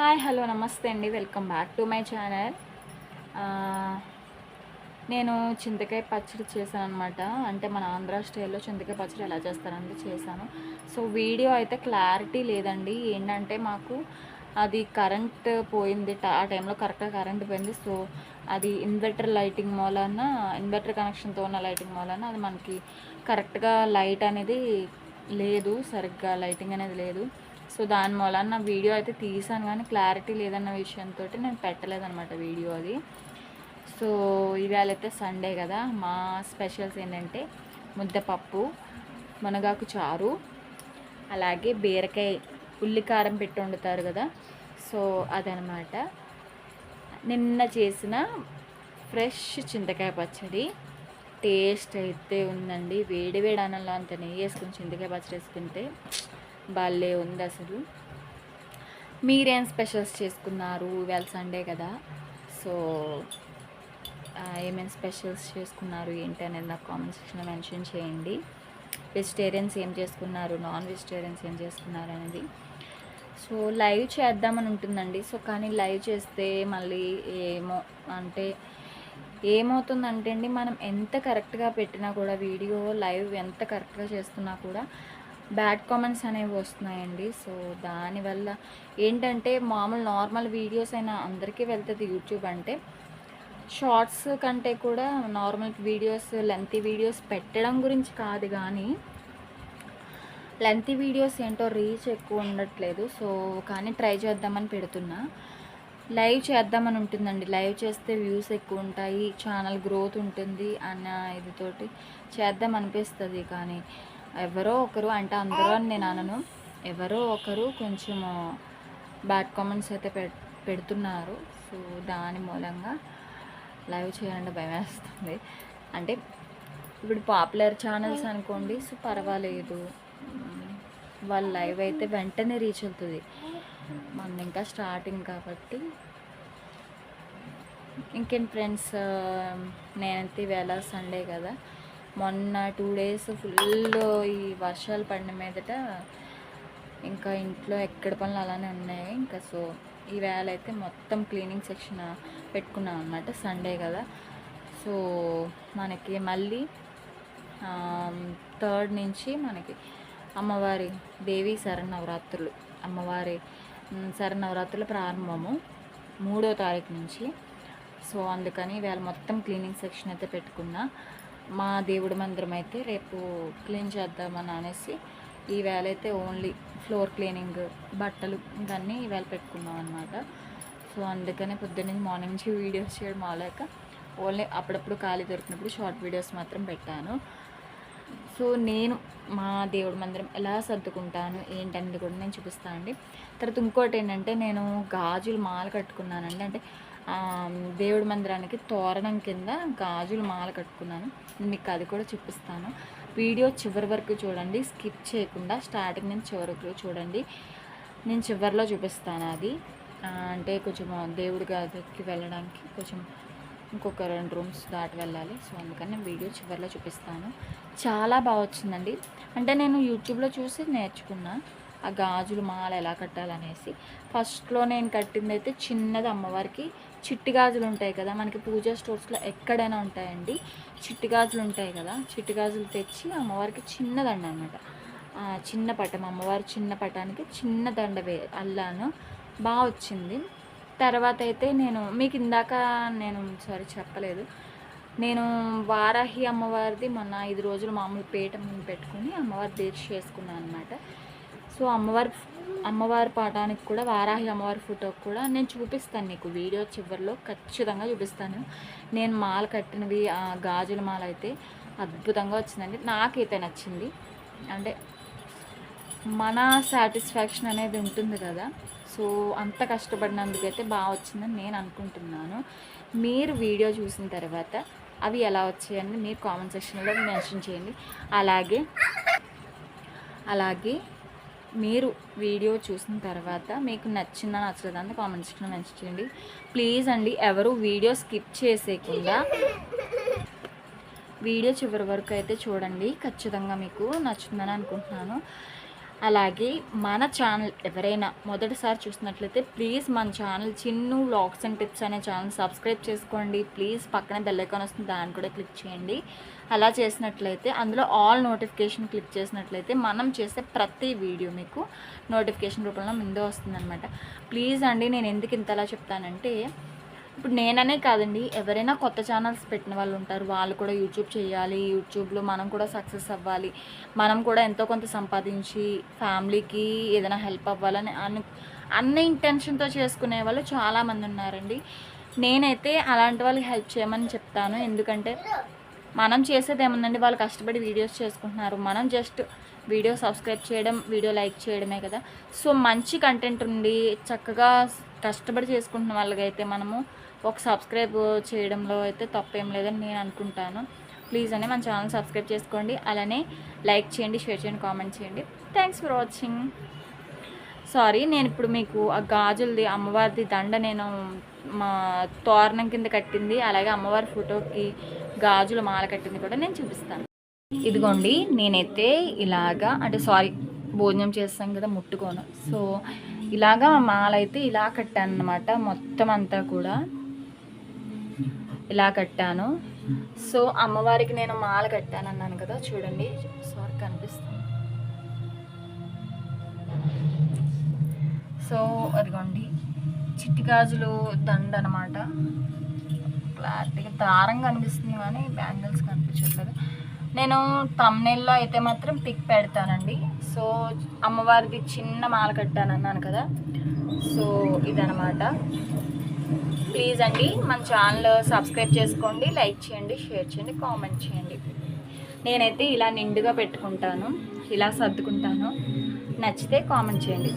Hi hello నమస్తే అండి. Welcome back to my channel. నేను చింతకాయ పచ్చడి చేశాను అనమాట అంటే మన ఆంధ్ర స్టైల్లో చింతకాయ పచ్చడి ఎలా చేస్తారంటే చేశాను. సో వీడియో అయితే క్లారిటీ లేదండి. ఏంటంటే మాకు అది కరెంట్ పోయింది. ఆ టైంలో కరెక్ట్గా కరెంట్ పోయింది. సో అది ఇన్వర్టర్ లైటింగ్ మూలన ఇన్వర్టర్ కనెక్షన్తో ఉన్న లైటింగ్ మూలన అది మనకి కరెక్ట్గా లైట్ అనేది లేదు. సరిగ్గా లైటింగ్ అనేది లేదు. సో దాని మూలన నా వీడియో అయితే తీసాను కానీ క్లారిటీ లేదన్న విషయంతో నేను పెట్టలేదన్నమాట వీడియో అది. సో ఇవాళ అయితే సండే కదా మా స్పెషల్స్ ఏంటంటే ముద్దపప్పు మునగాకు చారు అలాగే బీరకాయ ఉల్లికారం పెట్టి వండుతారు కదా. సో అదనమాట నిన్న చేసిన ఫ్రెష్ చింతకాయ పచ్చడి టేస్ట్ అయితే ఉందండి. వేడి వేడి అన్నంలో అంత నెయ్యి వేసుకుని చింతకాయ పచ్చడి వేసుకుంటే భలే ఉంది అసలు. మీరేం స్పెషల్స్ చేసుకున్నారు? ఇవాళ సండే కదా. సో ఏమేమి స్పెషల్స్ చేసుకున్నారు? ఏంటి అనేది నాకు కామెంట్ సెక్షన్లో మెన్షన్ చేయండి. వెజిటేరియన్స్ ఏం చేసుకున్నారు? నాన్ వెజిటేరియన్స్ ఏం చేసుకున్నారు అనేది. సో లైవ్ చేద్దామని ఉంటుందండి. సో కానీ లైవ్ చేస్తే మళ్ళీ ఏమో అంటే ఏమవుతుందంటే అండి మనం ఎంత కరెక్ట్గా పెట్టినా కూడా వీడియో లైవ్ ఎంత కరెక్ట్గా చేస్తున్నా కూడా బ్యాడ్ కామెంట్స్ అనేవి వస్తున్నాయండి. సో దానివల్ల ఏంటంటే మామూలు నార్మల్ వీడియోస్ అయినా అందరికీ వెళ్తుంది యూట్యూబ్ అంటే. షార్ట్స్ కంటే కూడా నార్మల్ వీడియోస్ లెంతీ వీడియోస్ పెట్టడం గురించి కాదు కానీ లెంతీ వీడియోస్ ఏంటో రీచ్ ఎక్కువ ఉండట్లేదు. సో కానీ ట్రై చేద్దామని పెడుతున్నా. లైవ్ చేద్దామని ఉంటుందండి. లైవ్ చేస్తే వ్యూస్ ఎక్కువ ఉంటాయి ఛానల్ గ్రోత్ ఉంటుంది అన్న ఇదితోటి చేద్దాం అనిపిస్తుంది కానీ ఎవరో ఒకరు అంటే అందరూ అని నేను అనను. ఎవరో ఒకరు కొంచెం బ్యాడ్ కామెంట్స్ అయితే పె పెడుతున్నారు. సో దాని మూలంగా లైవ్ చేయాలంటే భయం వేస్తుంది. అంటే ఇప్పుడు పాపులర్ ఛానల్స్ అనుకోండి సో పర్వాలేదు. వాళ్ళ లైవ్ అయితే వెంటనే రీచ్ అవుతుంది. మన ఇంకా స్టార్టింగ్ కాబట్టి ఇంకేం ఫ్రెండ్స్ నేనైతే ఈవేళ సండే కదా. మొన్న టూ డేస్ ఫుల్ ఈ వర్షాలు పడిన మీదట ఇంకా ఇంట్లో ఎక్కడ పనులు అలానే ఉన్నాయి. ఇంకా సో ఈవేళ అయితే మొత్తం క్లీనింగ్ సెక్షన్ పెట్టుకున్నాం అనమాట సండే కదా. సో మనకి మళ్ళీ థర్డ్ నుంచి మనకి అమ్మవారి దేవి శరణవరాత్రులు అమ్మవారి శరణవరాత్రుల ప్రారంభము మూడో తారీఖు నుంచి. సో అందుకని వేళ మొత్తం క్లీనింగ్ సెక్షన్ అయితే పెట్టుకున్నా. మా దేవుడి మందిరం అయితే రేపు క్లీన్ చేద్దామని అనేసి ఈ అయితే ఓన్లీ ఫ్లోర్ క్లీనింగ్ బట్టలు ఇవన్నీ ఈవేళ పెట్టుకున్నాం అనమాట సో అందుకనే పొద్దున్నే మార్నింగ్ నుంచి వీడియోస్ చేయడం మాలేక ఓన్లీ అప్పుడప్పుడు ఖాళీ దొరికినప్పుడు షార్ట్ వీడియోస్ మాత్రం పెట్టాను. సో నేను మా దేవుడి మందిరం ఎలా సర్దుకుంటాను ఏంటనేది కూడా నేను చూపిస్తాను అండి తర్వాత ఇంకోటి ఏంటంటే నేను గాజులు మాల కట్టుకున్నానండి. అంటే దేవుడి మందిరానికి తోరణం కింద గాజులు మాల కట్టుకున్నాను. మీకు అది కూడా చూపిస్తాను. వీడియో చివరి వరకు చూడండి. స్కిప్ చేయకుండా స్టార్టింగ్ నుంచి చివరి వరకు చూడండి. నేను చివరిలో చూపిస్తాను అది. అంటే కొంచెం దేవుడి గదికి వెళ్ళడానికి కొంచెం ఇంకొక రెండు రూమ్స్ దాటి వెళ్ళాలి. సో అందుకని నేను వీడియో చివరిలో చూపిస్తాను. చాలా బాగా వచ్చిందండి. అంటే నేను యూట్యూబ్లో చూసి నేర్చుకున్నా ఆ గాజులు మాల ఎలా కట్టాలనేసి. ఫస్ట్లో నేను కట్టింది అయితే చిన్నది అమ్మవారికి చిట్టి గాజులు ఉంటాయి కదా మనకి పూజా స్టోర్స్లో ఎక్కడైనా ఉంటాయండి. చిట్టి గాజులు ఉంటాయి కదా చిట్టి గాజులు తెచ్చి అమ్మవారికి చిన్న దండ అనమాట చిన్న పటం అమ్మవారి చిన్న పటానికి చిన్న దండ వే అల్లాను బాగా వచ్చింది. తర్వాత అయితే నేను మీకు ఇందాక నేను సారీ చెప్పలేదు. నేను వారాహి అమ్మవారిది మొన్న ఐదు రోజులు మామూలు పీట ముందు పెట్టుకుని అమ్మవారి దీక్ష చేసుకున్నాను అనమాట సో అమ్మవారి అమ్మవారి పాఠానికి కూడా వారాహి అమ్మవారి ఫోటోకి కూడా నేను చూపిస్తాను నీకు వీడియో చివరిలో ఖచ్చితంగా చూపిస్తాను. నేను మాల కట్టినవి ఆ గాజుల మాల అయితే అద్భుతంగా వచ్చిందండి. నాకైతే నచ్చింది. అంటే మన సాటిస్ఫాక్షన్ అనేది ఉంటుంది కదా. సో అంత కష్టపడినందుకైతే బాగా వచ్చిందని నేను అనుకుంటున్నాను. మీరు వీడియో చూసిన తర్వాత అవి ఎలా వచ్చాయని మీరు కామెంట్ సెక్షన్లో మెన్షన్ చేయండి. అలాగే అలాగే మీరు వీడియో చూసిన తర్వాత మీకు నచ్చిందా నచ్చలేదా అని కామెంట్ సెక్షన్లో మెన్షన్ చేయండి. ప్లీజ్ అండి ఎవరు వీడియో స్కిప్ చేసేయకుండా వీడియో చివరి వరకు అయితే చూడండి. ఖచ్చితంగా మీకు నచ్చుతుందని అనుకుంటున్నాను. అలాగే మన ఛానల్ ఎవరైనా మొదటిసారి చూసినట్లయితే ప్లీజ్ మన channel Chinnu vlogs and tips అనే ఛానల్ సబ్స్క్రైబ్ చేసుకోండి. ప్లీజ్ పక్కనే బెల్లైకాన్ వస్తుంది. దాన్ని కూడా క్లిక్ చేయండి. అలా చేసినట్లయితే అందులో ఆల్ నోటిఫికేషన్ క్లిక్ చేసినట్లయితే మనం చేసే ప్రతి వీడియో మీకు నోటిఫికేషన్ రూపంలో ముందే వస్తుందన్నమాట. ప్లీజ్ అండి నేను ఎందుకు ఇంతలా చెప్తానంటే ఇప్పుడు నేననే కాదండి ఎవరైనా కొత్త ఛానల్స్ పెట్టిన వాళ్ళు ఉంటారు. వాళ్ళు కూడా యూట్యూబ్ చేయాలి యూట్యూబ్లో మనం కూడా సక్సెస్ అవ్వాలి. మనం కూడా ఎంతో కొంత సంపాదించి ఫ్యామిలీకి ఏదైనా హెల్ప్ అవ్వాలని అను అన్న ఇంటెన్షన్తో చేసుకునే వాళ్ళు చాలామంది ఉన్నారండి. నేనైతే అలాంటి వాళ్ళకి హెల్ప్ చేయమని చెప్తాను. ఎందుకంటే మనం చేసేది ఏముందండి? వాళ్ళు కష్టపడి వీడియోస్ చేసుకుంటున్నారు. మనం జస్ట్ వీడియో సబ్స్క్రైబ్ చేయడం వీడియో లైక్ చేయడమే కదా. సో మంచి కంటెంట్ ఉండి చక్కగా కష్టపడి చేసుకుంటున్న వాళ్ళకైతే మనము ఒక సబ్స్క్రైబ్ చేయడంలో అయితే తప్పేం లేదని నేను అనుకుంటాను. ప్లీజ్ అని మన ఛానల్ సబ్స్క్రైబ్ చేసుకోండి. అలానే లైక్ చేయండి షేర్ చేయండి కామెంట్ చేయండి. థ్యాంక్స్ ఫర్ వాచింగ్ సారీ నేను ఇప్పుడు మీకు ఆ గాజులది అమ్మవారిది దండ నేను మా తోరణం కింద కట్టింది. అలాగే అమ్మవారి ఫోటోకి గాజుల మాల కట్టింది కూడా నేను చూపిస్తాను. ఇదిగోండి నేనైతే ఇలాగా అంటే సారీ భోజనం చేస్తాం కదా ముట్టుకోను. సో ఇలాగా మాల అయితే ఇలా కట్టాను అనమాట మొత్తం అంతా కూడా. ఇలా కట్టాను. సో అమ్మవారికి నేను మాల కట్టాను అన్నాను కదా చూడండి. సార్ కనిపిస్తుంది. సో అదిగోండి. చిట్టి గాజులు దండ అనమాట క్లారిటీగా దారంగా కనిపిస్తుంది కానీ బ్యాంగిల్స్ కనిపించట్లేదు. నేను తమ్నెల్లో అయితే మాత్రం పిక్ పెడతానండి. సో అమ్మవారిది చిన్న మాల కట్టాను అన్నాను కదా. సో ఇదనమాట ప్లీజ్ అండి మన ఛానల్ సబ్స్క్రైబ్ చేసుకోండి లైక్ చేయండి షేర్ చేయండి కామెంట్ చేయండి. నేనైతే ఇలా నిండుగా పెట్టుకుంటాను ఇలా సర్దుకుంటాను. నచ్చితే కామెంట్ చేయండి.